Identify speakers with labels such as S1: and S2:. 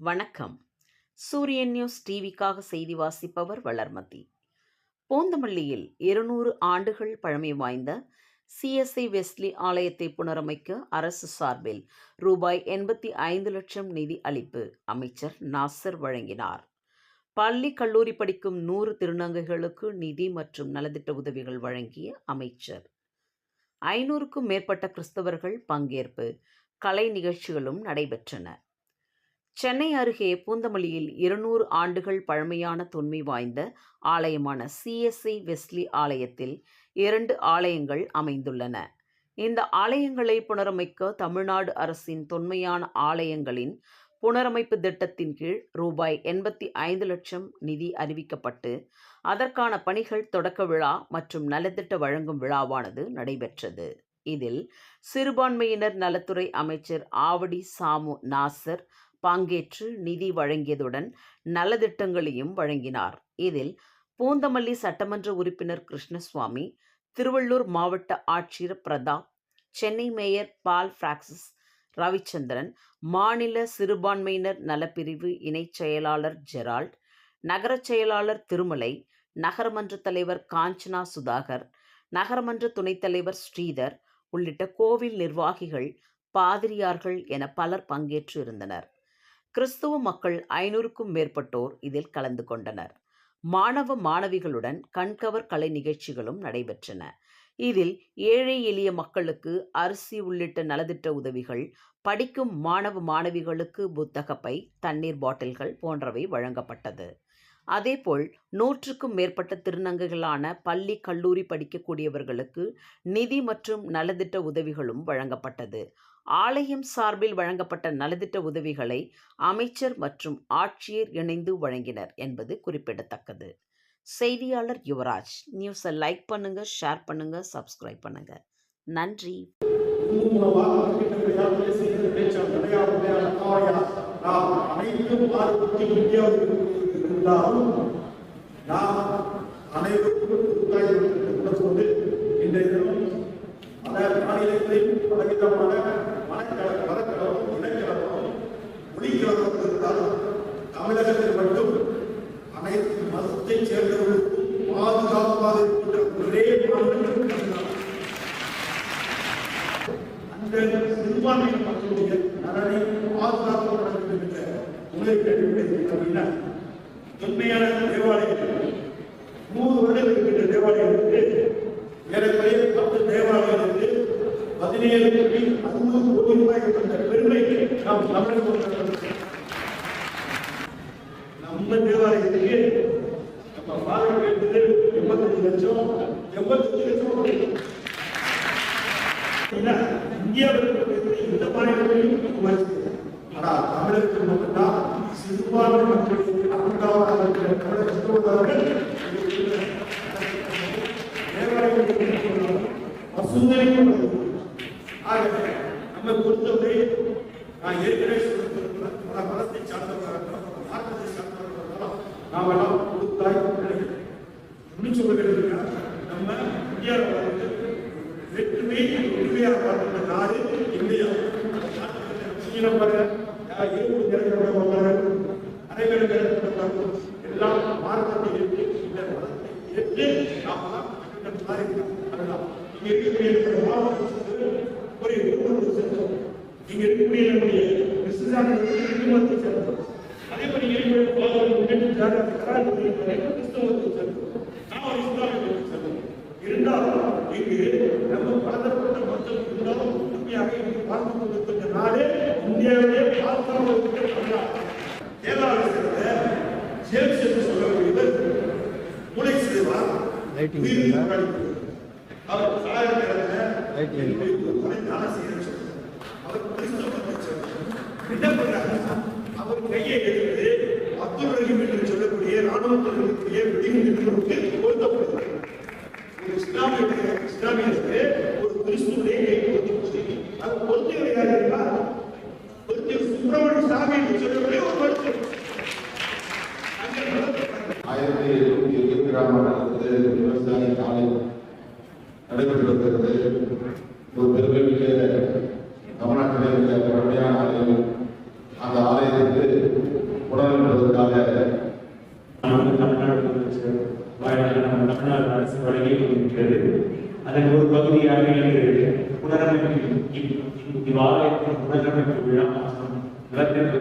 S1: வணக்கம். சூரியன் நியூஸ் டிவிக்காக செய்தி வாசிப்பவர் வளர்மதி. போந்தமல்லியில் இருநூறு ஆண்டுகள் பழமை வாய்ந்த சிஎஸ்ஐ வெஸ்லி ஆலயத்தை புனரமைக்க அரசு சார்பில் ரூபாய் எண்பத்தி ஐந்து லட்சம் நிதி அளிப்பு அமைச்சர் நாசர் வழங்கினார். பள்ளி கல்லூரி படிக்கும் நூறு திருநங்கைகளுக்கு நிதி மற்றும் நலத்திட்ட உதவிகள் வழங்கிய அமைச்சர். ஐநூறுக்கும் மேற்பட்ட கிறிஸ்தவர்கள் பங்கேற்பு கலை நிகழ்ச்சிகளும் நடைபெற்றன. சென்னை அருகே பூந்தமல்லியில் இருநூறு ஆண்டுகள் பழமையான தொன்மை வாய்ந்த ஆலயமான சிஎஸ்ஐ வெஸ்லி ஆலயத்தில் இரண்டு ஆலயங்கள் அமைந்துள்ளன. இந்த ஆலயங்களை புனரமைக்க தமிழ்நாடு அரசின் தொன்மையான ஆலயங்களின் புனரமைப்பு திட்டத்தின் கீழ் ரூபாய் எண்பத்தி ஐந்து லட்சம் நிதி அறிவிக்கப்பட்டு அதற்கான பணிகள் தொடக்க விழா மற்றும் நலத்திட்ட வழங்கும் விழாவானது நடைபெற்றது. இதில் சிறுபான்மையினர் நலத்துறை அமைச்சர் ஆவடி சாமு நாசர் பங்கேற்று நிதி வழங்கியதுடன் நலத்திட்டங்களையும் வழங்கினார். இதில் பூந்தமல்லி சட்டமன்ற உறுப்பினர் கிருஷ்ணசுவாமி திருவள்ளூர் மாவட்ட ஆட்சியர் பிரதாப் சென்னை மேயர் பால் பிராக்சிஸ் ரவிச்சந்திரன் மாநில சிறுபான்மையினர் நலப்பிரிவு இணைச் செயலாளர் ஜெரால்ட் நகரச் செயலாளர் திருமலை நகரமன்ற தலைவர் காஞ்சனா சுதாகர் நகரமன்ற துணைத் தலைவர் ஸ்ரீதர் உள்ளிட்ட கோவில் நிர்வாகிகள் பாதிரியார்கள் என பலர் பங்கேற்று இருந்தனர். கிறிஸ்துவ மக்கள் ஐநூறுக்கும் மேற்பட்டோர் இதில் கலந்து கொண்டனர். மாணவ மாணவிகளுடன் கண்கவர் கலை நிகழ்ச்சிகளும் நடைபெற்றன. இதில் ஏழை எளிய மக்களுக்கு அரிசி உள்ளிட்ட நலத்திட்ட உதவிகள் படிக்கும் மாணவ மாணவிகளுக்கு புத்தகப்பை தண்ணீர் பாட்டில்கள் போன்றவை வழங்கப்பட்டது. அதேபோல் நூற்றுக்கும் மேற்பட்ட திருநங்கைகளான பள்ளி கல்லூரி படிக்கக்கூடியவர்களுக்கு நிதி மற்றும் நலத்திட்ட உதவிகளும் வழங்கப்பட்டது. ஆலயம் சார்பில் வழங்கப்பட்ட நலத்திட்ட உதவிகளை அமைச்சர் மற்றும் ஆட்சியர் இணைந்து வழங்கினர் என்பது குறிப்பிடத்தக்கது. செய்தியாளர் யுவராஜ் நியூஸை லைக் பண்ணுங்க ஷேர் பண்ணுங்க சப்ஸ்கிரைப் பண்ணுங்க. நன்றி.
S2: அனைவருக்கும் சிறுபான்மை மக்களுடைய நலனை பாதுகாக்கப்பட வேண்டும் என்ற உணர்வு அடிப்படையில் அப்படின்னா தொன்மையான தேவாலயங்கள். நூறு வருடம் இருக்கின்ற தேவாலயங்களுக்கு ஏறக்குறைய பத்து தேவாலயங்களுக்கு பதினேழு கோடி அறுநூறு கோடி ரூபாய் என்ற பெருமை நாம் தமிழகம் நம்ம தேவாலயத்துக்கு நம்ம பார்வை வேண்டியது எண்பத்தஞ்சு லட்சம் எண்பத்தஞ்சு லட்சம் இல்ல, இந்தியாவில் இந்த மாநிலங்களிலும் குறைச்சு. ஆனா தமிழகத்தில் மட்டும்தான் சிறுபான்மை மக்களுக்கு அன்றாட இருக்கிற தமிழக கிறிஸ்தவர்கள் தேவாலயத்தில் பசுமையும் நம்ம பொறுத்தவரை நான் ஏற்கனவே சொல்லியிருக்கிறேன், மதத்தை சார்ந்தவர்கள் பல சார்ந்தவர்கள் நாம் எல்லாம் கொடுத்தாய் இன்னும் நம்ம இந்தியாவில் வெற்றுமை உண்மையாக பார்க்கின்ற நாடு இந்தியா சீன இருபது நிறங்களோட அனைவரும் நிறங்களோட எல்லாம் மார்க்கத்தை ஏற்று இந்த மதத்தை ஏற்று நாம தான் அதுதான் இங்க இருக்கக்கூடிய ஒரு இருக்கக்கூடிய நம்முடைய குடும்பத்தை சேர்ந்தோம் அதே மாதிரி கிறிஸ்தவத்தை சேர்ந்தோம் நான் ஒரு இஸ்லாமிய நம்ம பலதரப்பட்ட மக்கள் இருந்தாலும் உண்மையாக இங்கு பார்த்து கொண்டிருக்கின்ற நாடு இந்தியாவிலே பாதுகாப்பு தமிழ்நாடு. தேவாலயத்தில் ஜேம்ஸ் என்று சொல்லக்கூடியவர் மூளை. அவர். என்ன பண்றாரு? அவர் கையை எடுத்து அப்துல் ரஹீம் என்று சொல்லக்கூடிய இருக்கக்கூடிய வெடிகுண்டுகளுக்கு தமிழ்நாடு அரசு வழங்கி கொண்டிருக்கிறது. அதன் ஒரு
S3: பகுதியாக எழுகிறது புனரமைப்பு இவ்வாலயத்தின் புனரமைப்பு
S4: விழா
S3: நிலத்திற்கு